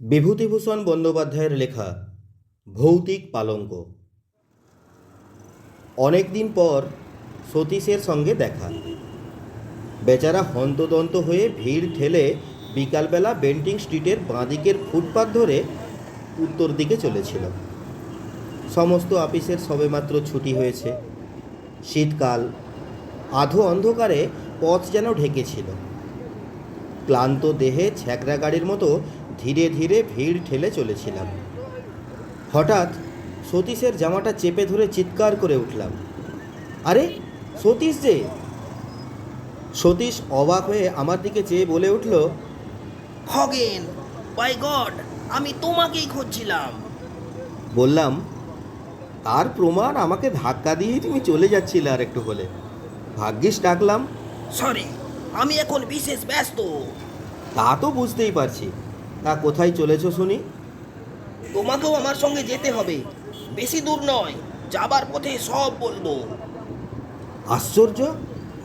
বিভূতিভূষণ বন্দ্যোপাধ্যায়ের লেখা ভৌতিক পালঙ্ক। অনেক দিন পর সতীশের সঙ্গে দেখা। বেচারা হন্তদন্ত হয়ে ভিড় ঠেলে বিকালবেলা বেন্টিং স্ট্রিটের বাঁদিকের ফুটপাত ধরে উত্তর দিকে চলেছিল। সমস্ত অফিসের সবেমাত্র ছুটি হয়েছে। শীতকাল, আধো অন্ধকারে পথ যেন ঢেকেছিল। ক্লান্ত দেহে ছ্যাকরা গাড়ির মতো ধীরে ধীরে ভিড় ঠেলে চলেছিলাম। হঠাৎ সতীশের জামাটা চেপে ধরে চিৎকার করে উঠলাম। আরে সতীশ যে? সতীশ অবাক হয়ে আমার দিকে চেয়ে বলে উঠল খগেন বাই গড আমি তোমাকেই খুঁজছিলাম। বললাম তার প্রমাণ আমাকে ধাক্কা দিয়েই তুমি চলে যাচ্ছিলে আর একটু হলে। ভাগ্যিস ডাকলাম সরি আমি এখন বিশেষ ব্যস্ত। তা তো বুঝতেই পারছি। তা কোথায় চলেছো শুনি? তোমাকেও আমার সঙ্গে যেতে হবে। বেশি দূর নয় যাবার পথে সব বলব। আশ্চর্য?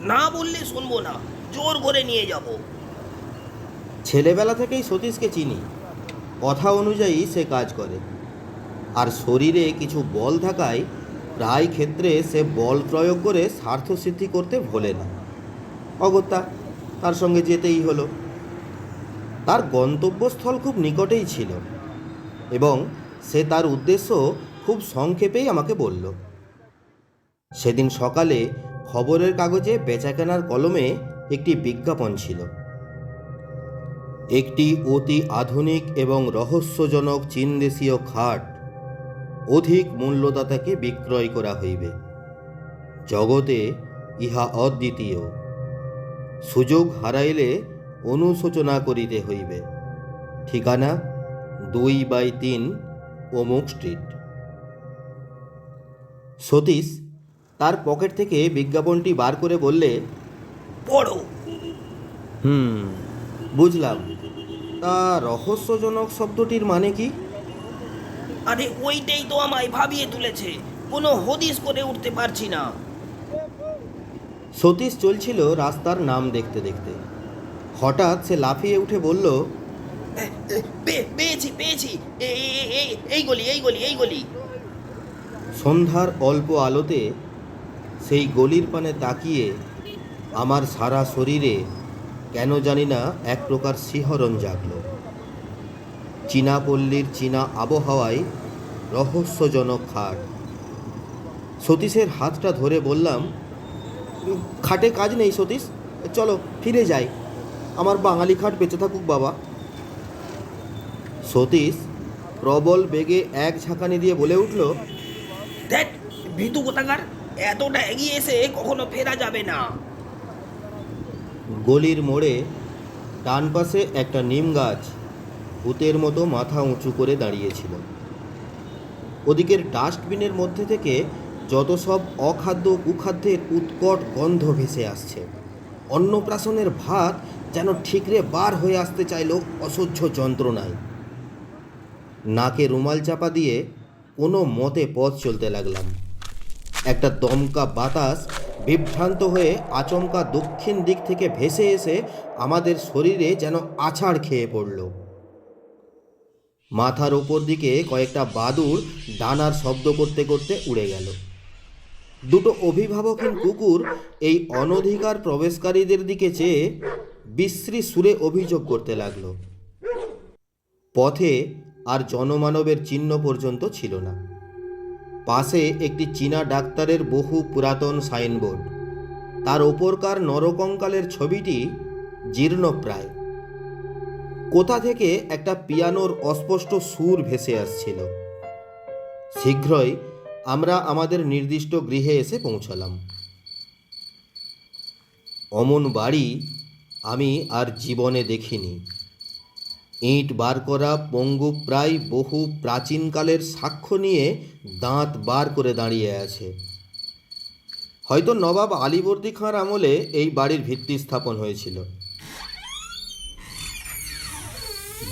না বললে শুনব না জোর করে নিয়ে যাব। ছেলেবেলা থেকেই সতীশকে চিনি। কথা অনুযায়ী সে কাজ করে। আর শরীরে কিছু বল থাকায় প্রায় ক্ষেত্রে সে বল প্রয়োগ করে স্বার্থসিদ্ধি করতে ভোলে না। অগত্যা তার সঙ্গে যেতেই হলো। তার গন্তব্যস্থল খুব নিকটেই ছিল এবং সে তার উদ্দেশ্য খুব সংক্ষেপেই আমাকে বলল। সেদিন সকালে খবরের কাগজে বেচাকেনার কলমে একটি বিজ্ঞাপন ছিল। একটি অতি আধুনিক এবং রহস্যজনক চীনদেশীয় খাট অধিক মূল্যদাতাকে বিক্রয় করা হইবে। জগতে ইহা অদ্বিতীয়। সুযোগ হারাইলে অনুশোচনা করিতে হইবে। ঠিকানা দুই বাই তিন অমুক স্ট্রিট। সতীশ তার পকেট থেকে বিজ্ঞাপনটি বার করে বললে পড়ো। হুম বুঝলাম। তা রহস্যজনক শব্দটির মানে কি? আরে ওইটাই তো আমায় ভাবিয়ে তুলেছে। কোনো হদিস করে উঠতে পারছি না। সতীশ চলছিল রাস্তার নাম দেখতে দেখতে। হঠাৎ সে লাফিয়ে উঠে বলল পেয়েছি পেয়েছি। এই গলি এই গলি এই গলি। সন্ধ্যার অল্প আলোতে সেই গলির পানে তাকিয়ে আমার সারা শরীরে কেন জানি না এক প্রকার শিহরণ জাগল। চীনা পল্লীর চীনা আবহাওয়ায় রহস্যজনক খাট। সতীশের হাতটা ধরে বললাম খাটে কাজ নেই সতীশ চলো ফিরে যাই। আমার বাঙালি খাট বেঁচে থাকুক বাবা। সতীশ প্রবল বেগে এক ঝাঁকানি দিয়ে বলে উঠল দেখ ভিতু কোথাকার? এতটা এগিয়ে এসে কখনো ফেরা যাবে না। গলির মোড়ে ডান পাশে একটা নিম গাছ ভূতের মতো মাথা উঁচু করে দাঁড়িয়েছিল। ওদিকের ডাস্টবিনের মধ্যে থেকে যত সব অখাদ্য কুখাদ্যের উৎকট গন্ধ ভেসে আসছে। অন্নপ্রাশনের ভাত যেন ঠিকরে বার হয়ে আসতে চাইল অসহ্য যন্ত্রণায়। নাকে রুমাল চাপা দিয়ে কোনো মতে পথ চলতে লাগলাম। একটা দমকা বাতাস বিভ্রান্ত হয়ে আচমকা দক্ষিণ দিক থেকে ভেসে এসে আমাদের শরীরে যেন আছাড় খেয়ে পড়ল। মাথার ওপর দিকে কয়েকটা বাদুর ডানার শব্দ করতে করতে উড়ে গেল। দুটো অভিভাবকহীন কুকুর এই অনধিকার প্রবেশকারীদের দিকে চেয়ে বিশ্রী সুরে অভিযোগ করতে লাগল। পথে আর জনমানবের চিহ্ন পর্যন্ত ছিল না। পাশে একটি চীনা ডাক্তারের বহু পুরাতন সাইনবোর্ড। তার ওপরকার নরকঙ্কালের ছবিটি জীর্ণপ্রায় কোথা থেকে একটা পিয়ানোর অস্পষ্ট সুর ভেসে আসছিল। শীঘ্রই আমরা আমাদের নির্দিষ্ট গৃহে এসে পৌঁছলাম। অমন বাড়ি আমি আর জীবনে দেখিনি। ইট বার করা পঙ্গু প্রায় বহু প্রাচীনকালের সাক্ষ্য নিয়ে দাঁত বার করে দাঁড়িয়ে আছে। হয়তো নবাব আলীবর্দী খাঁর আমলে এই বাড়ির ভিত্তি স্থাপন হয়েছিল।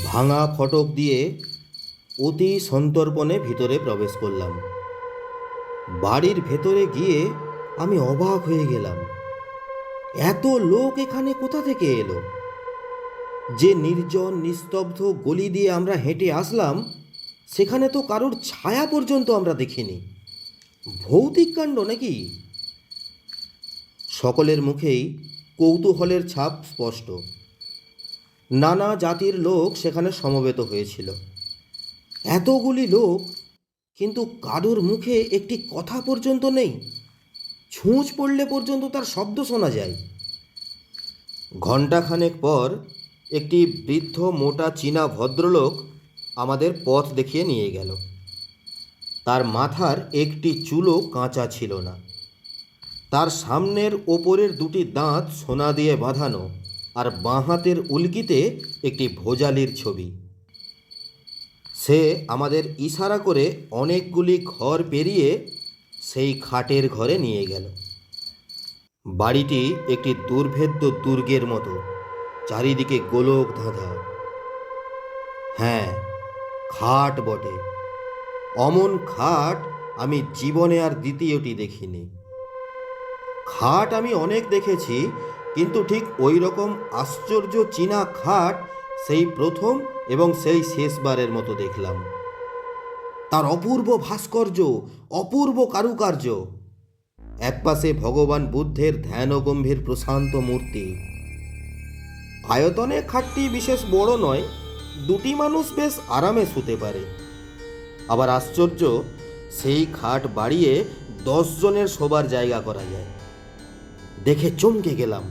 ভাঙা ফটক দিয়ে অতি সন্তর্পণে ভিতরে প্রবেশ করলাম। বাড়ির ভেতরে গিয়ে আমি অবাক হয়ে গেলাম। এত লোক এখানে কোথা থেকে এলো? যে নির্জন, নিস্তব্ধ গলি দিয়ে আমরা হেঁটে আসলাম, সেখানে তো কারোর ছায়া পর্যন্ত আমরা দেখিনি। ভৌতিক কাণ্ড নাকি? সকলের মুখেই কৌতূহলের ছাপ স্পষ্ট। নানা জাতির লোক সেখানে সমবেত হয়েছিল। এতগুলি লোক, কিন্তু কারোর মুখে একটি কথা পর্যন্ত নেই। ছুঁচ পড়লে পর্যন্ত তার শব্দ শোনা যায়। ঘণ্টাখানেক পর একটি বৃদ্ধ মোটা চীনা ভদ্রলোক আমাদের পথ দেখিয়ে নিয়ে গেল। তার মাথার একটি চুলও কাঁচা ছিল না। তার সামনের ওপরের দুটি দাঁত সোনা দিয়ে বাঁধানো আর বাঁ হাতের উল্কিতে একটি ভোজালির ছবি। সে আমাদের ইশারা করে অনেকগুলি ঘর পেরিয়ে সেই খাটের ঘরে নিয়ে গেল। বাড়িটি একটি দুর্ভেদ্য দুর্গের মতো, চারিদিকে গোলক ধাঁধা। হ্যাঁ খাট বটে। অমন খাট আমি জীবনে আর দ্বিতীয়টি দেখিনি। খাট আমি অনেক দেখেছি, কিন্তু ঠিক ওই রকম আশ্চর্য চীনা খাট সেই প্রথম এবং সেই শেষবারের মতো দেখলাম। তার অপূর্ব ভাস্কর্য অপূর্ব কারুকার্য। একপাশে ভগবান বুদ্ধের ধ্যান ও গম্ভীর প্রশান্ত মূর্তি। আয়তনে খাটটি বিশেষ বড় নয়, দুটি মানুষ বেশ আরামে শুতে পারে। আবার আশ্চর্য, সেই খাট বাড়িয়ে জনের শোবার জায়গা করা যায়। দেখে চমকে গেলাম।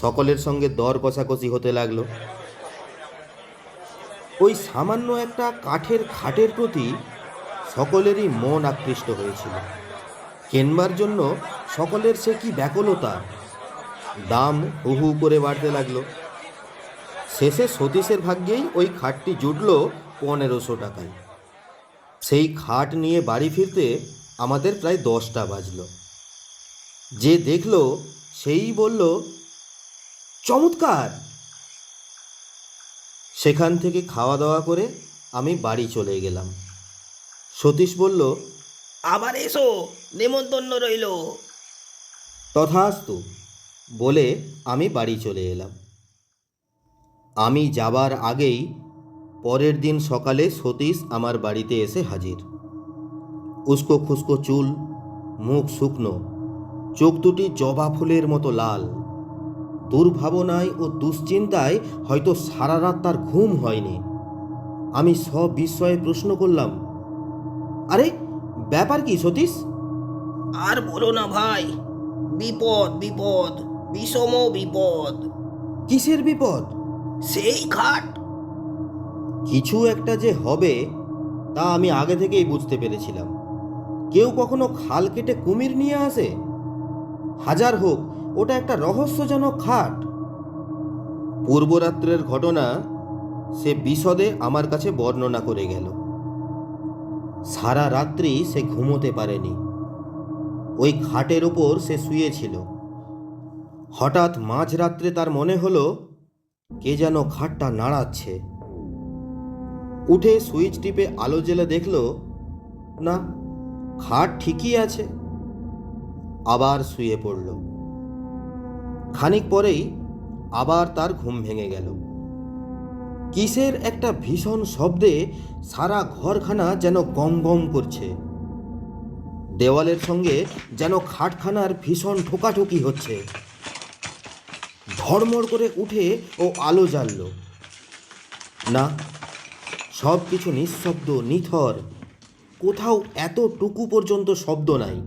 সকলের সঙ্গে দর কষাকষি হতে লাগল। ওই সামান্য একটা কাঠের খাটের প্রতি সকলেরই মন আকৃষ্ট হয়েছিল। কেনবার জন্য সকলের সে কি ব্যাকুলতা? দাম হু হু করে বাড়তে লাগল। শেষে সতীশের ভাগ্যেই ওই খাটটি জুটল পনেরোশো টাকায়। সেই খাট নিয়ে বাড়ি ফিরতে আমাদের প্রায় দশটা বাজলো। যে দেখল সেই বলল, চমৎকার! সেখান থেকে খাওয়া দাওয়া করে আমি বাড়ি চলে গেলাম। সতীশ বলল আবার এসো নেমন্তন্ন রইল। তথাস্তু বলে আমি বাড়ি চলে এলাম। আমি যাবার আগেই পরের দিন সকালে সতীশ আমার বাড়িতে এসে হাজির। উস্কো খুস্কো চুল মুখ শুকনো চোখ দুটি জবা ফুলের মতো লাল। দুর্ভাবনায় ও দুশ্চিন্তায় হয়তো সারা রাত তার ঘুম হয়নি। আমি সব বিস্ময়ে প্রশ্ন করলাম আরে ব্যাপার কি সতীশ? আর বলো না ভাই বিপদ বিপদ বিষম বিপদ। কিসের বিপদ? সেই খাট কিছু একটা যে হবে তা আমি আগে থেকেই বুঝতে পেরেছিলাম। কেউ কখনো খাল কেটে কুমির নিয়ে আসে? হাজার হোক ওটা একটা রহস্যজনক খাট পূর্বরাত্রের ঘটনা সে বিশদে আমার কাছে বর্ণনা করে গেল। সারা রাত্রি সে ঘুমোতে পারেনি। ওই খাটের ওপর সে শুয়েছিল। হঠাৎ মাঝরাত্রে তার মনে হলো, কে যেন খাটটা নাড়াচ্ছে। উঠে সুইচ টিপে আলো জ্বেলে দেখল, না, খাট ঠিকই আছে। আবার শুয়ে পড়ল। খানিক পরেই আবার তার ঘুম ভেঙে গেল। কিসের একটা ভীষণ শব্দে সারা ঘরখানা যেন গম গম করছে। দেওয়ালের সঙ্গে যেন খাটখানার ভীষণ ঠোকাঠুকি হচ্ছে। ধড়মড় করে উঠে ও আলো জ্বালল। না সব কিছু নিঃশব্দ, নিথর। কোথাও এতটুকু পর্যন্ত শব্দ নাই।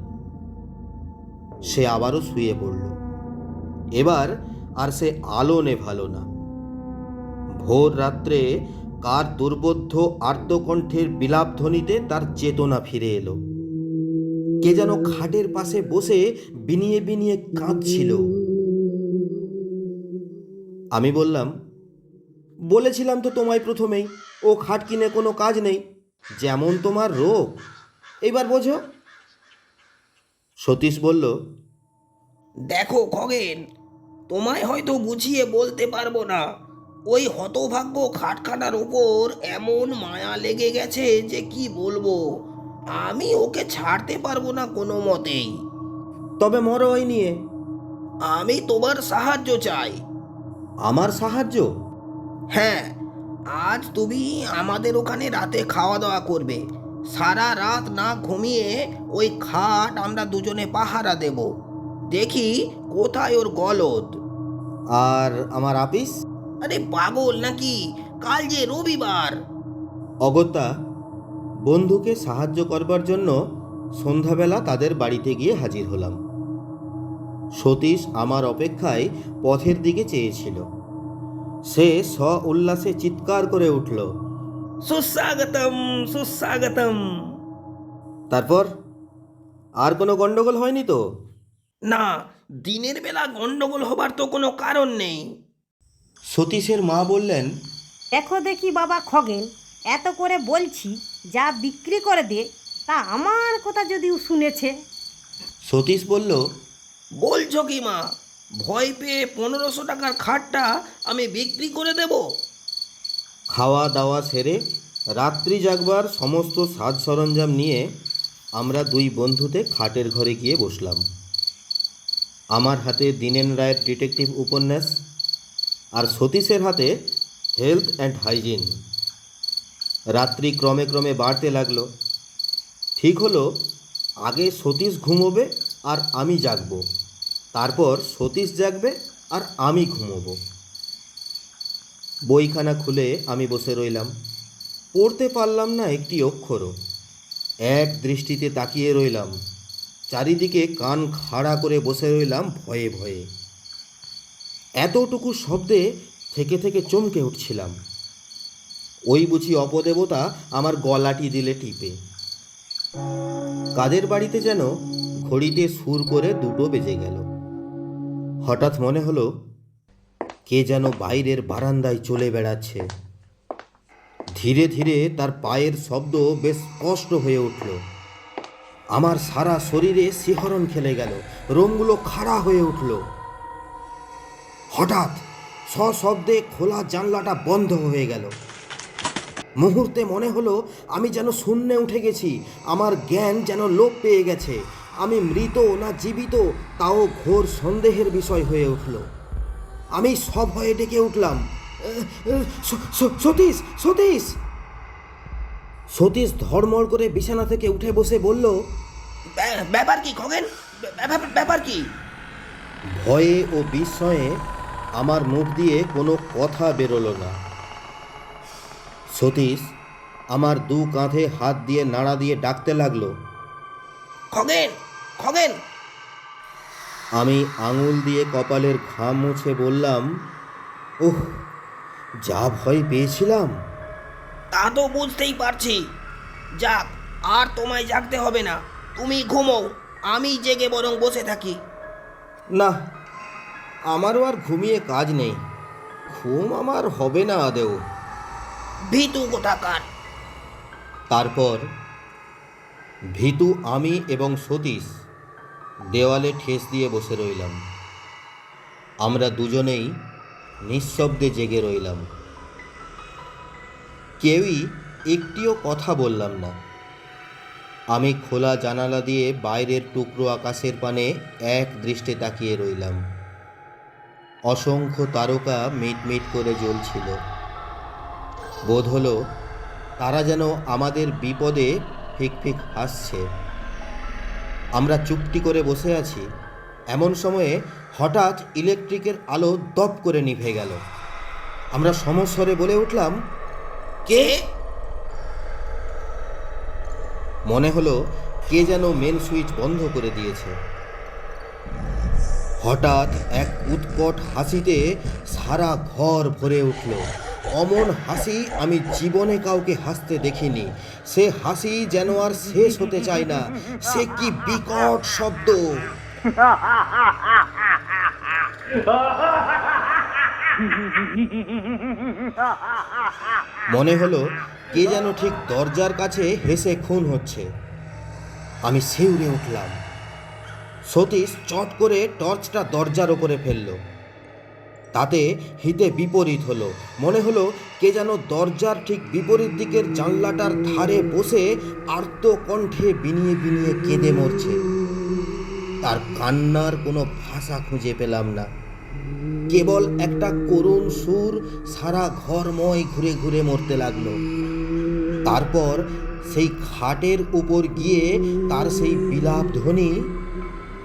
সে আবারও শুয়ে পড়ল। এবার আর সে আলো নেভালো না। ভোর রাত্রে কার দুর্বোধ্য আর্তকণ্ঠের বিলাপধ্বনিতে তার চেতনা ফিরে এলো। কে যেন খাটের পাশে বসে বিনিয়ে বিনিয়ে কাঁদছিল। আমি বললাম, বলেছিলাম তো তোমায় প্রথমেই, ও খাট কিনে কোনো কাজ নেই, যেমন তোমার রোগ। এবার বোঝো? সতীশ বলল, দেখো খগেন, তোমায় হয়তো বুঝিয়ে বলতে পারব না। ওই হতভাগ্য খাটখানার ওপর এমন মায়া লেগে গেছে যে কি বলব? আমি ওকে ছাড়তে পারব না কোনো মতেই। তবে মরো ওই নিয়ে। আমি তোমার সাহায্য চাই। আমার সাহায্য? হ্যাঁ আজ তুমি আমাদের ওখানে রাতে খাওয়া দাওয়া করবে। সারা রাত না ঘুমিয়ে ওই খাট আমরা দুজনে পাহারা দেব। দেখি কোথায় ওর গলদ। আর আমার আপিস? আরে পাগল নাকি? কাল যে রবিবার। অগত্যা বন্ধুকে সাহায্য করবার জন্য সন্ধ্যাবেলা তাদের বাড়িতে গিয়ে হাজির হলাম। সতীশ আমার অপেক্ষায় পথের দিকে চেয়েছিল। সে স্ব উল্লাসে চিৎকার করে উঠল সুস্বাগতম সুস্বাগতম। তারপর আর কোনো গণ্ডগোল হয়নি তো? না দিনের বেলা গণ্ডগোল হবার তো কোনো কারণ নেই। সতীশের মা বললেন দেখো দেখি বাবা খগেন এত করে বলছি যা বিক্রি করে দে তা আমার কথা যদিও শুনেছে। সতীশ বলল বলছো কি মা ভয় পেয়ে পনেরোশো টাকার খাটটা আমি বিক্রি করে দেব? খাওয়া দাওয়া সেরে রাত্রি জাগবার সমস্ত সাজ সরঞ্জাম নিয়ে আমরা দুই বন্ধুতে খাটের ঘরে গিয়ে বসলাম। আমার হাতে দীনেন রায়ের ডিটেকটিভ উপন্যাস আর সতীশের হাতে হেলথ অ্যান্ড হাইজিন রাত্রি ক্রমে ক্রমে বাড়তে লাগল। ঠিক হলো, আগে সতীশ ঘুমোবে আর আমি জাগব। তারপর সতীশ জাগবে আর আমি ঘুমোব। বইখানা খুলে আমি বসে রইলাম। পড়তে পারলাম না একটি অক্ষরও। এক দৃষ্টিতে তাকিয়ে রইলাম। চারিদিকে কান খাড়া করে বসে রইলাম ভয়ে ভয়ে। এতটুকু শব্দে থেকে থেকে চমকে উঠছিলাম। ওই বুঝি অপদেবতা আমার গলাটি দিলে টিপে। কাদের বাড়িতে যেন ঘড়িতে সুর করে দুটো বেজে গেল। হঠাৎ মনে হলো, কে যেন বাইরের বারান্দায় চলে বেড়াচ্ছে। ধীরে ধীরে তার পায়ের শব্দ বেশ স্পষ্ট হয়ে উঠল। আমার সারা শরীরে শিহরণ খেলে গেল রোমগুলো খাড়া হয়ে উঠল। হঠাৎ সশব্দে খোলা জানলাটা বন্ধ হয়ে গেল। মুহূর্তে মনে হলো আমি যেন শূন্যে উঠে গেছি আমার জ্ঞান যেন লোপ পেয়ে গেছে আমি মৃত না জীবিত তাও ঘোর সন্দেহের বিষয় হয়ে উঠল। আমি সব সভয়ে ডেকে উঠলাম "এ, এ, স- স- সতীশ সতীশ! সতীশ ধর্মড় করে বিছানা থেকে উঠে বসে বলল ব্যা- ব্যাপার কি খগেন? ব্যাপার কি? ভয়ে ও বিস্ময়ে আমার মুখ দিয়ে কোনো কথা বেরোলো না। সতীশ আমার দু কাঁধে হাত দিয়ে নাড়া দিয়ে ডাকতে লাগল। খগেন খগেন! আমি আঙুল দিয়ে কপালের ঘাম মুছে বললাম ওহ যা ভয় পেয়েছিলাম! তা তো বুঝতেই পারছি। যাক আর তোমায় জাগতে হবে না। তুমি ঘুমো আমি জেগে বরং বসে থাকি। না আমারও আর ঘুমিয়ে কাজ নেই। ঘুম আমার হবে না আদেও। ভীতু কোথাকার তারপর ভীতু আমি এবং সতীশ দেওয়ালে ঠেস দিয়ে বসে রইলাম। আমরা দুজনেই নিঃশব্দে জেগে রইলাম। কেউই একটিও কথা বললাম না। আমি খোলা জানালা দিয়ে বাইরের টুকরো আকাশের পানে এক দৃষ্টে তাকিয়ে রইলাম। অসংখ্য তারকা মিটমিট করে জ্বলছিল। বোধ হলো তারা যেন আমাদের বিপদে ফিক ফিক হাসছে। আমরা চুপটি করে বসে আছি। এমন সময়ে হঠাৎ ইলেকট্রিকের আলো দপ করে নিভে গেল। আমরা সমস্বরে বলে উঠলাম, কে? মনে হলো কে যেন মেন সুইচ বন্ধ করে দিয়েছে। হঠাৎ এক উৎকট হাসিতে সারা ঘর ভরে উঠল। অমন হাসি আমি জীবনে কাউকে হাসতে দেখিনি। সে হাসি যেন আর শেষ হতে চায় না। সে কি বিকট শব্দ? মনে হলো কে যেন ঠিক দরজার কাছে হেসে খুন হচ্ছে। আমি শিউরে উঠলাম। সতীশ চট করে টর্চটা দরজার ওপরে ফেলল। তাতে হিতে বিপরীত হলো। মনে হলো কে যেন দরজার ঠিক বিপরীত দিকের জানলাটার ধারে বসে আর্ত কণ্ঠে বিনিয়ে বিনিয়ে কেঁদে মরছে। তার কান্নার কোনো ভাষা খুঁজে পেলাম না। কেবল একটা করুণ সুর সারা ঘরময় ঘুরে ঘুরে মরতে লাগল। তারপর সেই খাটের উপর গিয়ে তার সেই বিলাপ ধ্বনি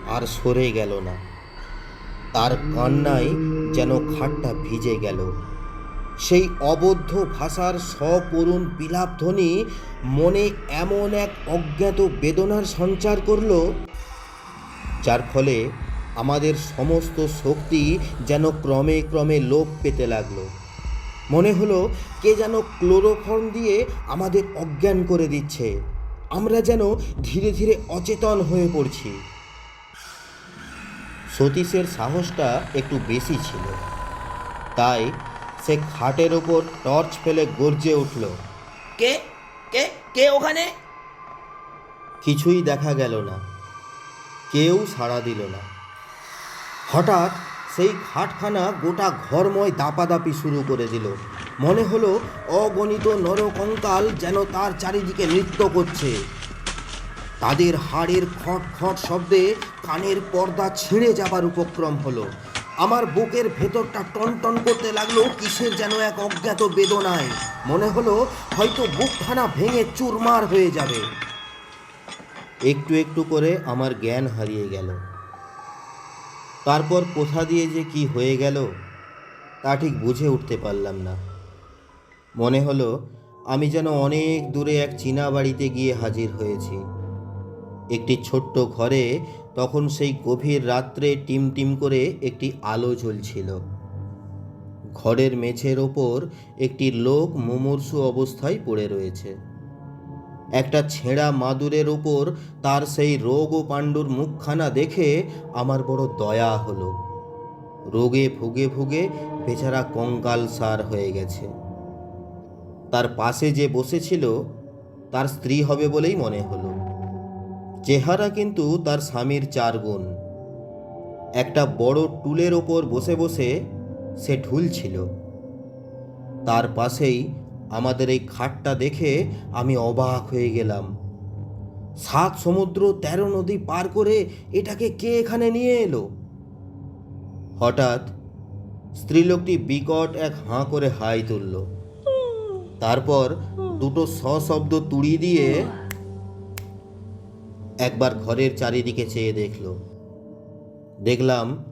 আর সরে গেল না। তার কান্নায় যেন খাটটা ভিজে গেল। সেই অবদ্ধ ভাষার স্বকরুণ বিলাপ ধ্বনি মনে এমন এক অজ্ঞাত বেদনার সঞ্চার করল, যার ফলে আমাদের সমস্ত শক্তি যেন ক্রমে ক্রমে লোপ পেতে লাগল। মনে হলো কে যেন ক্লোরোফর্ম দিয়ে আমাদের অজ্ঞান করে দিচ্ছে। আমরা যেন ধীরে ধীরে অচেতন হয়ে পড়ছি। সতীশের সাহসটা একটু বেশি ছিল। তাই সে খাটের ওপর টর্চ ফেলে গর্জে উঠল কে? কে? কে ওখানে? কিছুই দেখা গেল না। কেউ সাড়া দিল না। হঠাৎ সেই খাটখানা গোটা ঘরময় দাপাদাপি শুরু করে দিল। মনে হলো অগণিত নরকঙ্কাল যেন তার চারিদিকে নৃত্য করছে। তাদের হাড়ের খট খট শব্দে কানের পর্দা ছিঁড়ে যাবার উপক্রম হলো। আমার বুকের ভেতরটা টনটন করতে লাগল, কিসের যেন এক অজ্ঞাত বেদনায়। মনে হলো হয়তো বুকখানা ভেঙে চুরমার হয়ে যাবে। একটু একটু করে আমার জ্ঞান হারিয়ে গেল। তারপর কোথা দিয়ে যে কি হয়ে গেল, তা ঠিক বুঝে উঠতে পারলাম না। মনে হলো আমি যেন অনেক দূরে এক চীনা বাড়িতে গিয়ে হাজির হয়েছি। একটি ছোট্ট ঘরে তখন সেই গভীর রাত্রে টিম টিম করে একটি আলো জ্বলছিল। ঘরের মেঝের ওপর একটি লোক মুমূর্ষু অবস্থায় পড়ে রয়েছে। একটা ছেঁড়া মাদুরের ওপর তার সেই রোগ ও পাণ্ডুর মুখখানা দেখে আমার বড় দয়া হলো। রোগে ভুগে ভুগে বেচারা কঙ্কাল সার হয়ে গেছে। তার পাশে যে বসেছিল, তার স্ত্রী হবে বলেই মনে হলো। চেহারা কিন্তু তার স্বামীর চার গুণ। একটা বড় টুলের ওপর বসে বসে সে ঢুলছিল তার পাশেই আমাদের এই খাটটা দেখে আমি অবাক হয়ে গেলাম। সাত সমুদ্র, তেরো নদী পার করে এটাকে কে এখানে নিয়ে এলো? হঠাৎ স্ত্রীলোকটি বিকট এক হাঁ করে হাই তুলল। তারপর দুটো সশব্দ তুড়ি দিয়ে একবার ঘরের চারিদিকে চেয়ে দেখল। দেখলাম,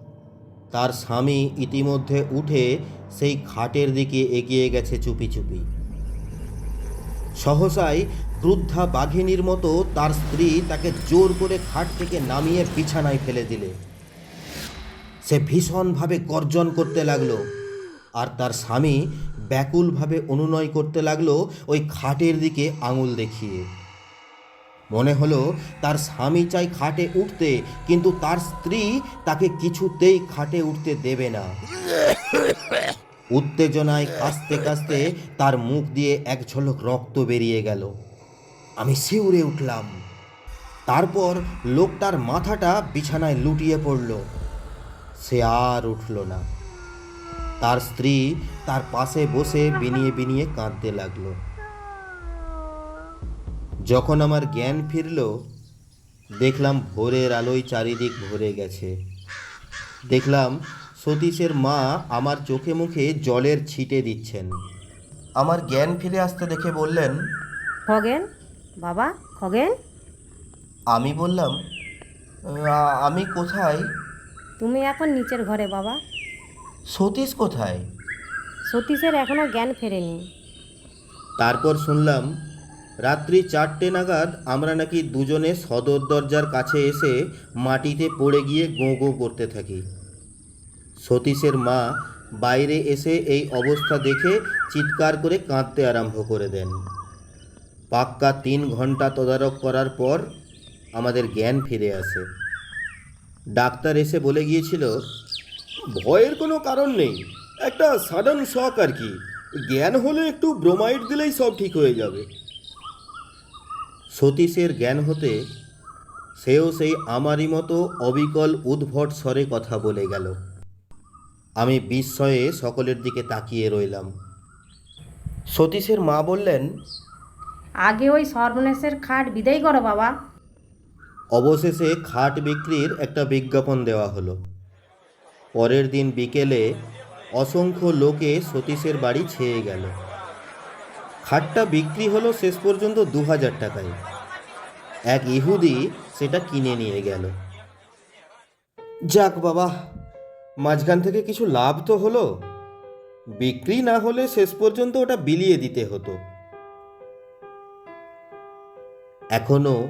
তার স্বামী ইতিমধ্যে উঠে সেই খাটের দিকে এগিয়ে গেছে চুপি চুপি। সহসাই ক্রুদ্ধা বাঘিনীর মতো তার স্ত্রী তাকে জোর করে খাট থেকে নামিয়ে বিছানায় ফেলে দিলে। সে ভীষণভাবে গর্জন করতে লাগল, আর তার স্বামী ব্যাকুলভাবে অনুনয় করতে লাগল ওই খাটের দিকে আঙুল দেখিয়ে। মনে হলো তার স্বামী চাই খাটে উঠতে, কিন্তু তার স্ত্রী তাকে কিছুতেই খাটে উঠতে দেবে না। উত্তেজনায় কাঁচতে কাঁচতে তার মুখ দিয়ে এক ঝলক রক্ত বেরিয়ে গেল। আমি শিউরে উঠলাম। তারপর লোকটার মাথাটা বিছানায় লুটিয়ে পড়ল। সে আর উঠল না। তার স্ত্রী তার পাশে বসে বিনিয়ে বিনিয়ে কাঁদতে লাগল। যখন আমার জ্ঞান ফিরল দেখলাম ভোরের আলোয় চারিদিক ভরে গেছে। দেখলাম সতীশের মা আমার চোখে মুখে জলের ছিটে দিচ্ছেন। আমার জ্ঞান ফিরে আসতে দেখে বললেন খগেন বাবা খগেন। আমি বললাম "আ- আমি কোথায়? তুমি এখন নিচের ঘরে বাবা। সতীশ কোথায়? সতীশের এখনও জ্ঞান ফেরেনি। তারপর শুনলাম রাত্রি চারটে নাগাদ আমরা নাকি দুজনে সদর দরজার কাছে এসে মাটিতে পড়ে গিয়ে গোঁ গোঁ করতে থাকি। সতীশের মা বাইরে এসে এই অবস্থা দেখে চিৎকার করে কাঁদতে আরম্ভ করে দেন। পাক্কা তিন ঘণ্টা তদারক করার পর আমাদের জ্ঞান ফিরে আসে। ডাক্তার এসে বলে গিয়েছিল, ভয়ের কোনো কারণ নেই। একটা সাডেন শখ আর কি। জ্ঞান হলে একটু ব্রোমাইড দিলেই সব ঠিক হয়ে যাবে। সতীশের জ্ঞান হতে সেও সেই আমারই মতো অবিকল উদ্ভট স্বরে কথা বলে গেল। আমি বিস্ময়ে সকলের দিকে তাকিয়ে রইলাম। সতীশের মা বললেন আগে ওই সর্বনেশের খাট বিদায় করো বাবা। অবশেষে খাট বিক্রির একটা বিজ্ঞাপন দেওয়া হলো। পরের দিন বিকেলে অসংখ্য লোকে সতীশের বাড়ি ছেয়ে গেল। খাটটা বিক্রি হলো শেষ পর্যন্ত দু হাজার টাকায়। এক ইহুদি সেটা কিনে নিয়ে গেল। যাক বাবা, মাঝখান থেকে কিছু লাভ তো হলো। বিক্রি না হলে শেষ পর্যন্ত ওটা বিলিয়ে দিতে হতো। এখনও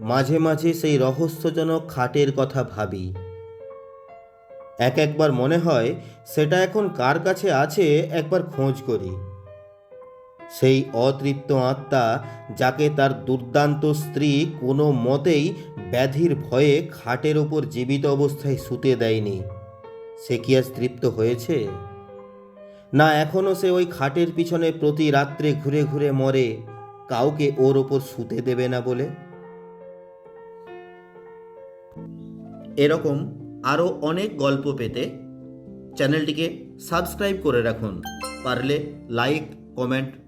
মাঝে মাঝে সেই রহস্যজনক খাটের কথা ভাবি। এক একবার মনে হয়, সেটা এখন কার কাছে আছে একবার খোঁজ করি। সেই অতৃপ্ত আত্মা যাকে তার দুর্দান্ত স্ত্রী কোনো মতেই ব্যাধির ভয়ে খাটের ওপর জীবিত অবস্থায় শুতে দেয়নি। সে কি আজ তৃপ্ত হয়েছে? না এখনও সে ওই খাটের পিছনে প্রতি রাত্রে ঘুরে ঘুরে মরে, কাউকে ওর ওপর শুতে দেবে না বলে? এরকম আরও অনেক গল্প পেতে চ্যানেলটিকে সাবস্ক্রাইব করে রাখুন। পারলে লাইক, কমেন্ট